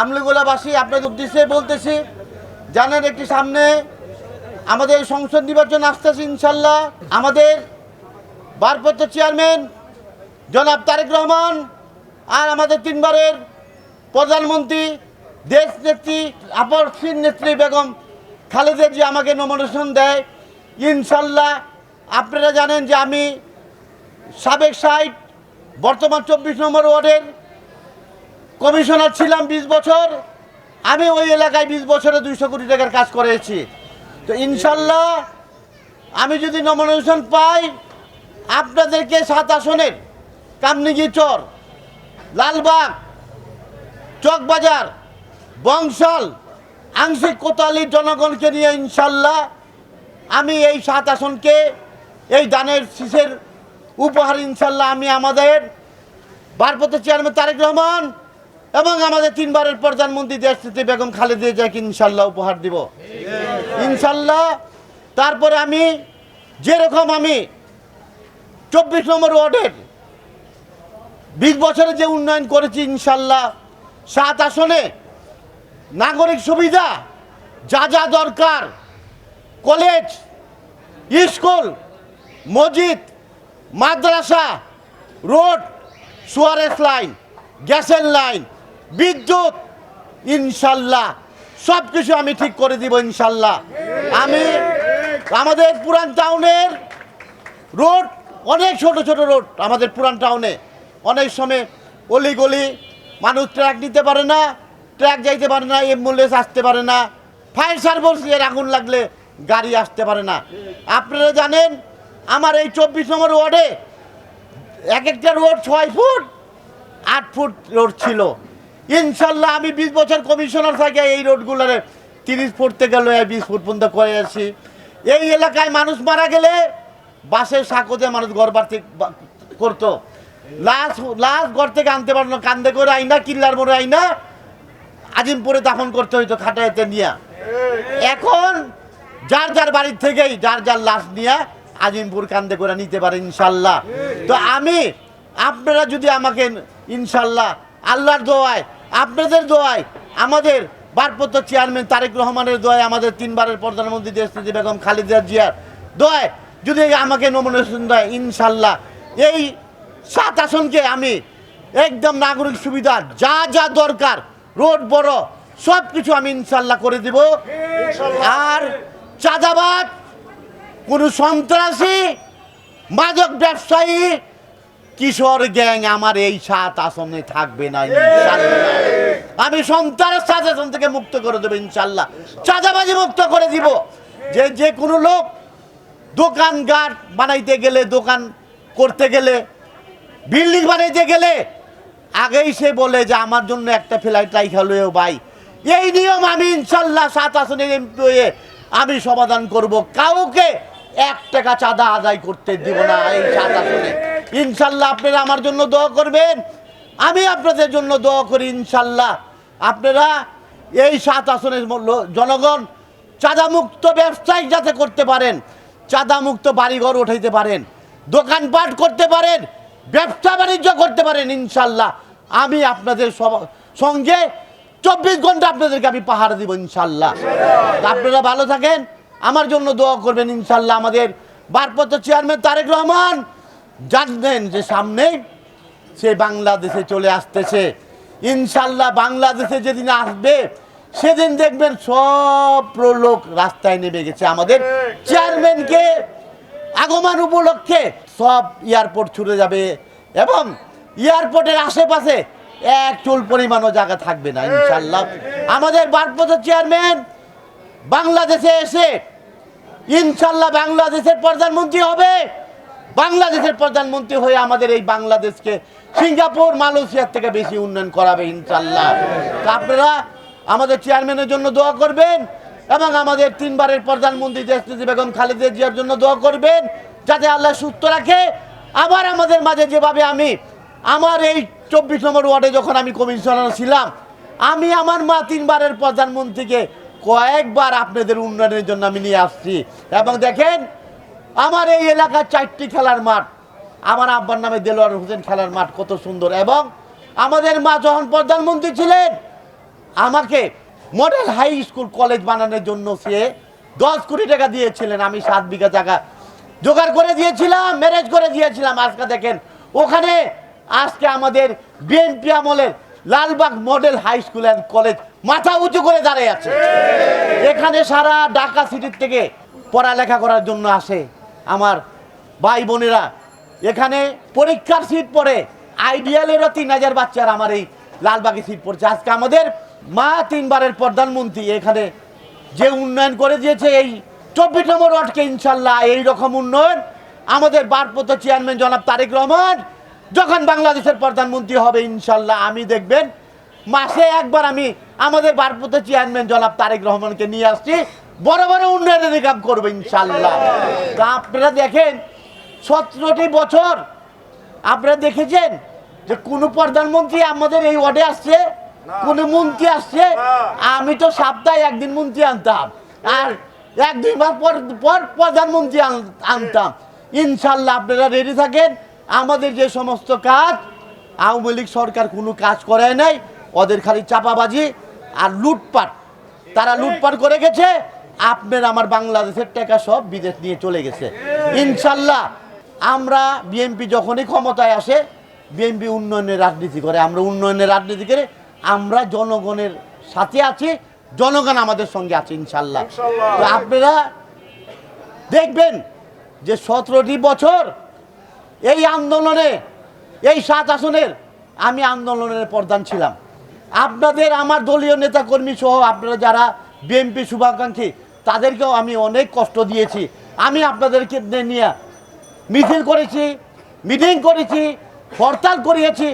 আমলিগোলাবাসী আপনাদের উদ্দেশ্যে বলতেছি, জানেন একটি সামনে আমাদের সংসদ নির্বাচন আসতেছে ইনশাল্লাহ। আমাদের ভারপ্রাপ্ত চেয়ারম্যান জনাব তারেক রহমান আর আমাদের তিনবারের প্রধানমন্ত্রী, দেশ নেত্রী আপসীন নেত্রী বেগম খালেদের যে আমাকে নমিনেশন দেয়। ইনশাল্লাহ আপনারা জানেন যে আমি সাবেক সাইট বর্তমান চব্বিশ নম্বর ওয়ার্ডের কমিশনার ছিলাম বিশ বছর। আমি ওই এলাকায় বিশ বছরে দুইশো কোটি টাকার কাজ করেছি। তো ইনশাল্লাহ আমি যদি নমিনেশন পাই, আপনাদেরকে সাত আসনের, কামনিগি চর, লালবাগ, চকবাজার, বংশাল, আংশিক কোতালির জনগণকে নিয়ে ইনশাল্লাহ আমি এই সাত আসনকে, এই দানের শীষের উপহার ইনশাল্লাহ আমি আমাদের ভারপ্রাপ্ত চেয়ারম্যান তারেক রহমান এবং আমাদের তিনবারের প্রধানমন্ত্রী দেশনেত্রী বেগম খালেদা জিয়াকে ইনশাল্লাহ উপহার দিব। ইনশাল্লাহ তারপরে আমি যেরকম আমি চব্বিশ নম্বর ওয়ার্ডের বিশ বছরে যে উন্নয়ন করেছি ইনশাল্লাহ, সাত আসনে নাগরিক সুবিধা, যা যা দরকার, কলেজ, স্কুল, মসজিদ, মাদ্রাসা, রোড সুয়ারেস লাইন, গ্যাসের লাইন বিদ্যুৎ, ইনশাল্লাহ। সব কিছু আমি ঠিক করে দিব, ইনশাল্লাহ। আমি আমাদের পুরান টাউনের রোড, অনেক ছোট ছোট রোড আমাদের পুরান টাউনে। অনেক সময় অলি গলি, মানুষ ট্র্যাক নিতে পারে না ট্র্যাক যাইতে পারে না, অ্যাম্বুলেন্স আসতে পারে না। ফায়ার সার্ভিসের আগুন লাগলে গাড়ি আসতে পারে না। আপনারা জানেন, আমার এই চব্বিশ নম্বর ওয়ার্ডে এক একটা রোড ছয় ফুট, আট ফুট রোড ছিল। ইনশাল্লাহ আমি বিশ বছর কমিশনার থাকি, এই রোডগুলোরে তিরিশ ফুট থেকে লয়ে বিশ ফুট পর্যন্ত করে আসি। এই এলাকায় মানুষ মারা গেলে বাসের সাঁকোতে মানুষ ঘর করতো। লাশ লাশ ঘর থেকে আনতে পারল কান্দে করে আইনা, কিল্লার মোড়ে আইনা, আজিমপুরে দাফন করতে হইতো খাটাইতে নিয়ে। এখন যার যার বাড়ির থেকেই যার যার লাশ নিয়ে আজিমপুর কান্দে করে নিতে পারে ইনশাল্লাহ। তো আমি, আপনারা যদি আমাকে ইনশাল্লাহ আল্লাহর দোয়ায় আপনাদের দোয়ায় আমাদের ভারপ্রাপ্ত চেয়ারম্যান তারেক রহমানের দোয়ায় আমাদের তিনবারের প্রধানমন্ত্রী দেশনেত্রী বেগম খালেদা জিয়ার দোয়ায় যদি আমাকে নমিনেশন দেয়, ইনশাল্লাহ। এই সাত আসনকে আমি একদম নাগরিক সুবিধা, যা যা দরকার, রোড বড় সব কিছু আমি ইনশাল্লাহ করে দিব। আর চাঁদাবাদ, কোনো সন্ত্রাসী, মাদক ব্যবসায়ী কিশোর গ্যাং আমার এই সাত আসনে থাকবে না আমি সন্ত্রাস সাত আসন থেকে মুক্ত করে দেবো, ইনশাল্লাহ। চাঁদাবাজি মুক্ত করে দিব। যে যে কোনো লোক দোকান গাট বানাইতে গেলে, দোকান করতে গেলে, বিল্ডিং বানাইতে গেলে, আগেই সে বলে যে, আমার জন্য একটা ফ্লাইট রাইখা লয়েও ভাই। এই নিয়ম আমি, ইনশাল্লাহ, সাত আসনের এমপি হয়ে আমি সমাধান করব। কাউকে এক টাকা চাঁদা আদায় করতে দিব না এই সাত আসনে। ইনশাল্লাহ আপনারা আমার জন্য দোয়া করবেন। আমি আপনাদের জন্য দোয়া করি ইনশাল্লাহ। আপনারা এই সাত আসনের জনগণ চাঁদামুক্ত ব্যবসায় যাতে করতে পারেন, চাঁদামুক্ত বাড়িঘর উঠাইতে পারেন, দোকানপাট করতে পারেন, ব্যবসা বাণিজ্য করতে পারেন ইনশাল্লাহ। আমি আপনাদের সঙ্গে চব্বিশ ঘণ্টা আপনাদেরকে আমি পাহাড় দিব ইনশাল্লাহ। আপনারা ভালো থাকেন। আমার জন্য দোয়া করবেন ইনশাল্লাহ আমাদের বারপত্র চেয়ারম্যান তারেক রহমান। জানবেন যে সামনে সে বাংলাদেশে চলে আসতেছে। ইনশাল্লাহ বাংলাদেশে যেদিন আসবে, সেদিন দেখবেন সব লোক রাস্তায় নেমে গেছে আমাদের। চেয়ারম্যানকে আগমন উপলক্ষে সব এয়ারপোর্ট ছুটে যাবে এবং এয়ারপোর্টের আশেপাশে এক চুল পরিমাণও জায়গা থাকবে না, ইনশাল্লাহ। আমাদের ভারপ্রাপ্ত চেয়ারম্যান বাংলাদেশে এসে, ইনশাল্লাহ বাংলাদেশের প্রধানমন্ত্রী হবে। বাংলাদেশের প্রধানমন্ত্রী হয়ে আমাদের এই বাংলাদেশকে সিঙ্গাপুর, মালয়েশিয়ার থেকে বেশি উন্নয়ন করাবে ইনশাল্লাহ আপনারা আমাদের চেয়ারম্যানের জন্য দোয়া করবেন এবং আমাদের তিনবারের প্রধানমন্ত্রী দেশনেত্রী বেগম খালেদা জিয়ার জন্য দোয়া করবেন যাতে আল্লাহ সুস্থ রাখে। আবার আমাদের মাঝে যেভাবে আমি, আমার এই চব্বিশ নম্বর ওয়ার্ডে যখন আমি কমিশনার ছিলাম, আমি আমার মা তিনবারের প্রধানমন্ত্রীকে কয়েকবার আপনাদের উন্নয়নের জন্য আমি নিয়ে আসছি। এবং দেখেন আমার এই এলাকার চারটি খেলার মাঠ, আমার আব্বার নামে দেলোয়ার হোসেন খেলার মাঠ কত সুন্দর এবং আমাদের মা যখন প্রধানমন্ত্রী ছিলেন, আমাকে মডেল হাই স্কুল কলেজ বানানোর জন্য সে দশ কোটি টাকা দিয়েছিলেন, আমি সাত বিঘা টাকা জোগাড় করে দিয়েছিলাম ম্যারেজ করে দিয়েছিলাম। আজকে দেখেন, ওখানে আজকে আমাদের বিএনপি আমলের Lalbagh model high school and college মাথা উঁচু করে দাঁড়িয়ে আছে। এখানে সারা ঢাকা সিটির থেকে পড়ালেখা করার জন্য আসে। আমার ভাই বোনেরা, এখানে পরীক্ষার সিট পড়ে আইডিয়ালেরও তিন হাজার বাচ্চার আমার এই লালবাগে সিট পড়ছে। আজকে আমাদের মা তিনবারের প্রধানমন্ত্রী এখানে যে উন্নয়ন করে দিয়েছে, এই চব্বিশ নম্বর ওয়ার্ডকে ইনশাল্লাহ এই রকম উন্নয়ন আমাদের বারপত চেয়ারম্যান জনাব তারেক রহমান যখন বাংলাদেশের প্রধানমন্ত্রী হবে, ইনশাল্লাহ আমি দেখবেন মাসে একবার আমি আমাদের বারপত চেয়ারম্যান জনাব তারেক রহমানকে নিয়ে আসছি। বড় বড় উন্নয়নের কাম করব ইনশাল্লাহ তা আপনারা দেখেন সতেরোটি বছর আপনারা দেখেছেন যে কোনো প্রধানমন্ত্রী আমাদের এই ওয়ার্ডে আসছে কোন মন্ত্রী আসছে আমি তো সপ্তাহে একদিন মন্ত্রী আনতাম আর এক দুই মাস পর পর প্রধানমন্ত্রী আনতাম। ইনশাল্লাহ আপনারা রেডি থাকেন আমাদের যে সমস্ত কাজ আওয়ামী লীগ সরকার কোনো কাজ করে নাই ওদের খালি চাপাবাজি আর লুটপাট। তারা লুটপাট করে গেছে আপনার আমার বাংলাদেশের টাকা সব বিদেশ নিয়ে চলে গেছে। ইনশাল্লাহ আমরা বিএনপি যখনই ক্ষমতায় আসে বিএনপি উন্নয়নের রাজনীতি করে। আমরা উন্নয়নের রাজনীতি করে আমরা জনগণের সাথে আছি জনগণ আমাদের সঙ্গে আছে ইনশাল্লাহ। তো আপনারা দেখবেন যে সতেরোটি বছর এই আন্দোলনে এই সাত আসনের আমি আন্দোলনের প্রধান ছিলাম। আপনাদের আমার দলীয় নেতাকর্মী সহ আপনারা যারা বিএনপি শুভাকাঙ্ক্ষী তাদেরকেও আমি অনেক কষ্ট দিয়েছি। আমি আপনাদেরকে নিয়ে মিছিল করেছি, মিটিং করেছি, হরতাল করিয়েছি।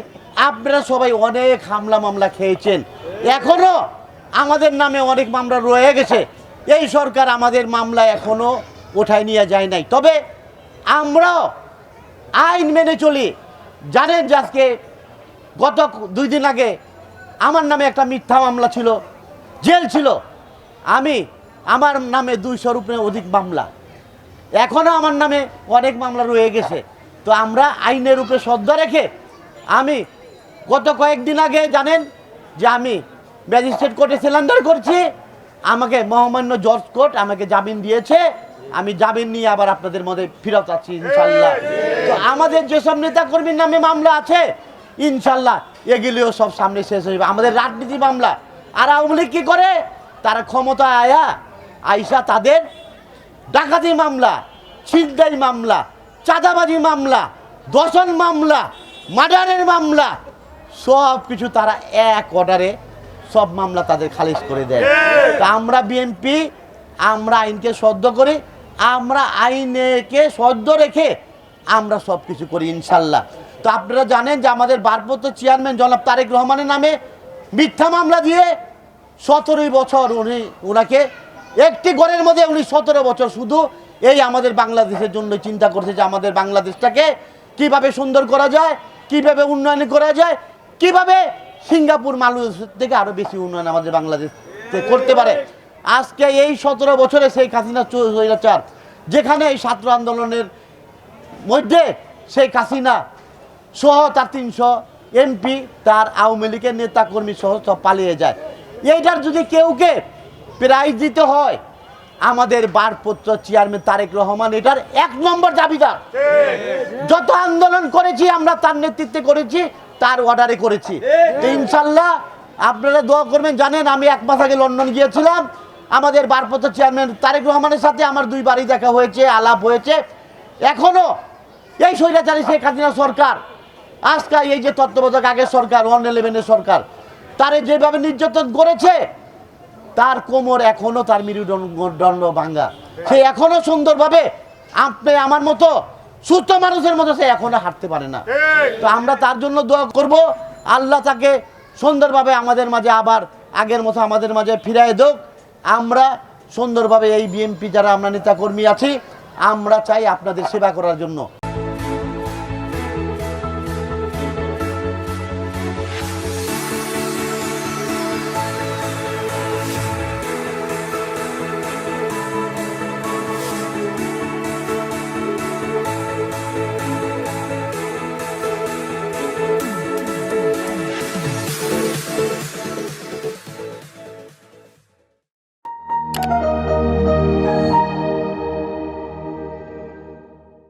আপনারা সবাই অনেক হামলা মামলা খেয়েছেন। এখনও আমাদের নামে অনেক মামলা রয়ে গেছে। এই সরকার আমাদের মামলা এখনও ওঠায় নিয়ে যায় নাই। তবে আমরাও আইন মেনে চলি। জানেন যে আজকে গত দুই দিন আগে আমার নামে একটা মিথ্যা মামলা ছিল, জেল ছিল। আমি আমার নামে দুইশোর উপরে অধিক মামলা। এখনও আমার নামে অনেক মামলা রয়ে গেছে। তো আমরা আইনের উপরে শ্রদ্ধা রেখে আমি গত কয়েকদিন আগে জানেন যে আমি ম্যাজিস্ট্রেট কোর্টে সিলিন্ডার করছি। আমাকে মহামান্য জজ কোর্ট আমাকে জামিন দিয়েছে। আমি জামিন নিয়ে আবার আপনাদের মধ্যে ফিরত আছি ইনশাল্লাহ তো আমাদের যেসব নেতাকর্মীর নামে মামলা আছে ইনশাল্লাহ এগুলিও সব সামনে শেষ হইবে আমাদের রাজনীতি মামলা। আর আওয়ামী লীগ কী করে? তারা ক্ষমতা আয়া আইসা তাদের ডাকাতি মামলা, ছিনতাই মামলা, চাঁদাবাজি মামলা দশন মামলা, মার্ডারের মামলা, সব কিছু তারা এক অর্ডারে সব মামলা তাদের খারিজ করে দেয়। তা আমরা বিএনপি আমরা আইনকে সদ্য করি, আমরা আইনকে সদ্য রেখে আমরা সব কিছু করি ইনশাল্লাহ। তো আপনারা জানেন যে আমাদের ভারপ্রাপ্ত চেয়ারম্যান জনাব তারেক রহমানের নামে মিথ্যা মামলা দিয়ে সতেরোই বছর উনি ওনাকে একটি ঘরের মধ্যে উনি সতেরো বছর শুধু এই আমাদের বাংলাদেশের জন্য চিন্তা করছে যে আমাদের বাংলাদেশটাকে কীভাবে সুন্দর করা যায়, কীভাবে উন্নয়ন করা যায়, কীভাবে সিঙ্গাপুর মালয়েশিয়া থেকে আরও বেশি উন্নয়ন আমাদের বাংলাদেশ করতে পারে। আজকে এই সতেরো বছরে সেই হাসিনা চার যেখানে এই ছাত্র আন্দোলনের মধ্যে সেই কাসিনা সহ তার তিনশো এমপি, তার আওয়ামী লীগের নেতা কর্মী সহ সব পালিয়ে যায়। এইটার যদি কেউকে প্রাইজ দিতে হয়। আমাদের বারপত্র চেয়ারম্যান তারেক রহমান এটার এক নম্বর দাবিদার। যত আন্দোলন করেছি, আমরা তার নেতৃত্বে করেছি, তার অর্ডারে করেছি। তো ইনশাল্লাহ আপনারা দোয়া করবেন, জানেন আমি এক মাস আগে লন্ডন গিয়েছিলাম। আমাদের বারপত্র চেয়ারম্যান তারেক রহমানের সাথে আমার দুই বাড়ি দেখা হয়েছে, আলাপ হয়েছে। এখনও এই স্বৈরাচারী শেখ হাসিনা সরকার আজকে এই যে তত্ত্বাবধায়ক আগের সরকার, ওয়ান ইলেভেনের সরকার, তারে যেভাবে নির্যাতন করেছে তার কোমর এখনও তার মেরুদণ্ড ভাঙ্গা। সে এখনও সুন্দরভাবে আপনি আমার মতো সুস্থ মানুষের মতো সে এখনও হাঁটতে পারে না। তো আমরা তার জন্য দোয়া করব। আল্লাহ তাকে সুন্দরভাবে আমাদের মাঝে আবার আগের মতো আমাদের মাঝে ফিরায় দোক। আমরা সুন্দরভাবে এই বিএনপি যারা আমরা নেতাকর্মী আছি, আমরা চাই আপনাদের সেবা করার জন্য।